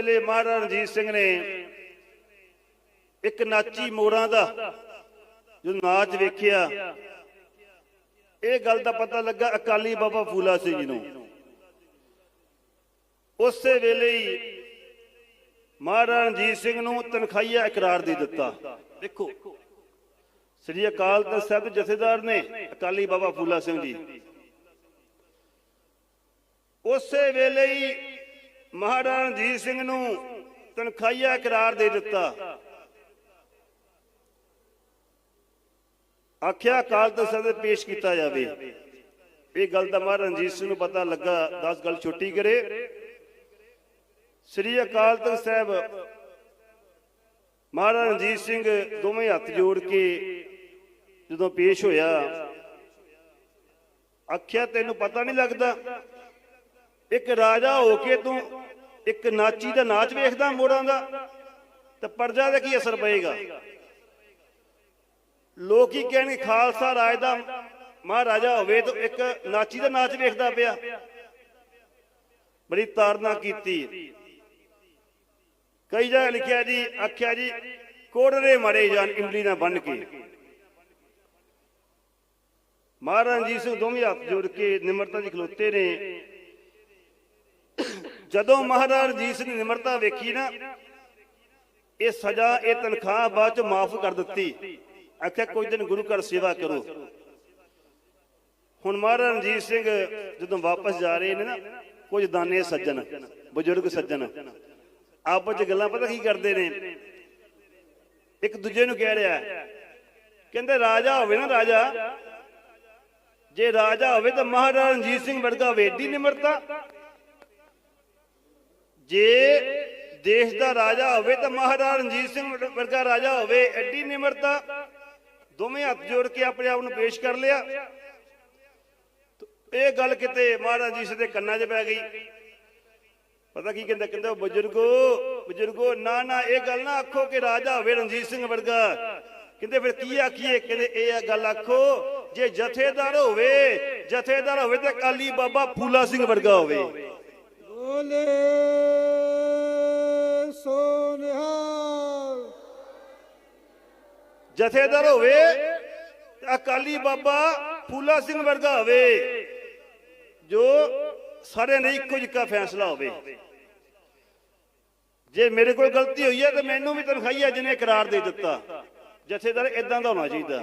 ਵੇਲੇ ਮਹਾਰਾਜਾ ਰਣਜੀਤ ਸਿੰਘ ਨੇ ਇੱਕ ਨਾਚੀ ਮੋਰਾਂ ਦਾ ਜੋ ਨਾਚ ਵੇਖਿਆ, ਇਹ ਗੱਲ ਦਾ ਪਤਾ ਲੱਗਾ ਅਕਾਲੀ ਬਾਬਾ ਫੂਲਾ ਸਿੰਘ ਜੀ ਨੂੰ। ਉਸੇ ਵੇਲੇ ਹੀ ਮਹਾਰਾਜਾ ਰਣਜੀਤ ਸਿੰਘ ਨੂੰ ਤਨਖਾਹੀਆ ਇਕਰਾਰ ਦੇ ਦਿੱਤਾ। ਦੇਖੋ, ਸ੍ਰੀ ਅਕਾਲ ਤਖਤ ਸਾਹਿਬ ਦੇ ਜਥੇਦਾਰ ਨੇ ਅਕਾਲੀ ਬਾਬਾ ਫੂਲਾ ਸਿੰਘ ਜੀ। ਉਸੇ ਵੇਲੇ ਹੀ ਮਹਾਰਾਜਾ ਰਣਜੀਤ ਸਿੰਘ ਨੂੰ ਤਨਖਾਹੀਆ ਇਕਰਾਰ ਦੇ ਦਿੱਤਾ। ਆਖਿਆ, ਅਕਾਲ ਤਖਤ ਸਾਹਿਬ ਪੇਸ਼ ਕੀਤਾ ਜਾਵੇ। ਇਹ ਗੱਲ ਦਾ ਮਹਾਰਾਜਾ ਰਣਜੀਤ ਸਿੰਘ ਨੂੰ ਪਤਾ ਲੱਗਾ 10 ਗੱਲ ਛੁੱਟੀ ਕਰੇ। ਸ੍ਰੀ ਅਕਾਲ ਤਖਤ ਸਾਹਿਬ, ਮਹਾਰਾਜਾ ਰਣਜੀਤ ਸਿੰਘ ਦੋਵੇਂ ਹੱਥ ਜੋੜ ਕੇ ਜਦੋਂ ਪੇਸ਼ ਹੋਇਆ, ਆਖਿਆ, ਤੈਨੂੰ ਪਤਾ ਨਹੀਂ ਲੱਗਦਾ? ਇੱਕ ਰਾਜਾ ਹੋ ਕੇ ਤੂੰ ਇੱਕ ਨਾਚੀ ਦਾ ਨਾਚ ਵੇਖਦਾ ਮੋੜਾਂ ਦਾ, ਤੇ ਪਰਜਾ ਦਾ ਕੀ ਅਸਰ ਪਏਗਾ? ਲੋਕ ਹੀ ਕਹਿਣਗੇ, ਖਾਲਸਾ ਰਾਜ ਦਾ ਮਹਾਰਾਜਾ ਹੋਵੇ ਤਾਂ ਇੱਕ ਨਾਚੀ ਦਾ ਨਾਚ ਵੇਖਦਾ ਪਿਆ। ਬੜੀ ਤਾਰਨਾ ਕੀਤੀ। ਕਈ ਜਗ੍ਹਾ ਲਿਖਿਆ ਜੀ, ਆਖਿਆ ਜੀ, ਕੋੜਰੇ ਮਰੇ ਜਾਣ, ਇਮਲੀ ਨਾਲ ਬੰਨ ਕੇ। ਮਹਾਰਾਜ ਜੀ ਸਿੰਘ ਦੋਵੇਂ ਹੱਥ ਜੋੜ ਕੇ ਨਿਮਰਤਾ ਜੀ ਖਲੋਤੇ ਨੇ। ਜਦੋਂ ਮਹਾਰਾਜ ਰਣਜੀਤ ਸਿੰਘ ਨੇ ਨਿਮਰਤਾ ਵੇਖੀ ਨਾ, ਇਹ ਸਜ਼ਾ, ਇਹ ਤਨਖਾਹ ਬਾਅਦ ਚ ਮਾਫ ਕਰ ਦਿੱਤੀ। ਆਖਿਆ ਕੁਝ ਦਿਨ ਗੁਰੂ ਘਰ ਸੇਵਾ ਕਰੋ। ਹੁਣ ਮਹਾਰਾਜ ਰਣਜੀਤ ਸਿੰਘ ਜਦੋਂ ਵਾਪਸ ਜਾ ਰਹੇ ਨੇ ਨਾ, ਕੁਝ ਦਾਨੇ ਸੱਜਣ, ਬਜ਼ੁਰਗ ਸੱਜਣ, ਆਪਸ ਚ ਗੱਲਾਂ ਪਤਾ ਕੀ ਕਰਦੇ ਨੇ? ਇੱਕ ਦੂਜੇ ਨੂੰ ਕਹਿ ਰਿਹਾ, ਕਹਿੰਦੇ, ਰਾਜਾ ਹੋਵੇ ਨਾ ਰਾਜਾ, ਜੇ ਰਾਜਾ ਹੋਵੇ ਤਾਂ ਮਹਾਰਾਜਾ ਰਣਜੀਤ ਸਿੰਘ ਵਰਗਾ ਵੇਡੀ ਨਿਮਰਤਾ ਜੇ ਦੇਸ਼ ਦਾ ਰਾਜਾ ਹੋਵੇ ਤਾਂ ਮਹਾਰਾਜਾ ਰਣਜੀਤ ਸਿੰਘ ਵਰਗਾ ਰਾਜਾ ਹੋਵੇ, ਐਡੀ ਨਿਮਰਤਾ ਦੋਵੇਂ ਹੱਥ ਜੋੜ ਕੇ ਆਪਣੇ ਆਪ ਨੂੰ ਪੇਸ਼ ਕਰ ਲਿਆ। ਇਹ ਗੱਲ ਕਿਤੇ ਮਹਾਰਾਜ ਜੀ ਦੇ ਕੰਨਾਂ 'ਚ ਪੈ ਗਈ। ਪਤਾ ਕੀ ਕਹਿੰਦਾ? ਕਹਿੰਦਾ ਬਜ਼ੁਰਗੋ ਬਜ਼ੁਰਗੋ, ਨਾ ਨਾ, ਇਹ ਗੱਲ ਨਾ ਆਖੋ ਕਿ ਰਾਜਾ ਹੋਵੇ ਰਣਜੀਤ ਸਿੰਘ ਵਰਗਾ। ਕਹਿੰਦੇ, ਫਿਰ ਕੀ ਆਖੀਏ? ਕਹਿੰਦੇ, ਇਹ ਗੱਲ ਆਖੋ, ਜੇ ਜਥੇਦਾਰ ਹੋਵੇ ਜਥੇਦਾਰ ਹੋਵੇ ਤੇ ਕਾਲੀ ਬਾਬਾ ਫੂਲਾ ਸਿੰਘ ਵਰਗਾ ਹੋਵੇ। ਬੋਲੇ ਸੋਨਿਹਾਲ ਜਥੇਦਾਰ ਹੋਵੇ ਅਕਾਲੀ ਬਾਬਾ ਫੂਲਾ ਸਿੰਘ ਵਰਗਾ ਹੋਵੇ, ਜੋ ਸਾਰੇ ਨੇ ਇੱਕੋ ਜਿਹਾ ਫੈਸਲਾ ਹੋਵੇ। ਜੇ ਮੇਰੇ ਕੋਲ ਗਲਤੀ ਹੋਈ ਹੈ ਤਾਂ ਮੈਨੂੰ ਵੀ ਤਨਖਾਹੀਆ ਜਿਹਨੇ ਇਕਰਾਰ ਦੇ ਦਿੱਤਾ। ਜਥੇਦਾਰ ਇਦਾਂ ਦਾ ਹੋਣਾ ਚਾਹੀਦਾ।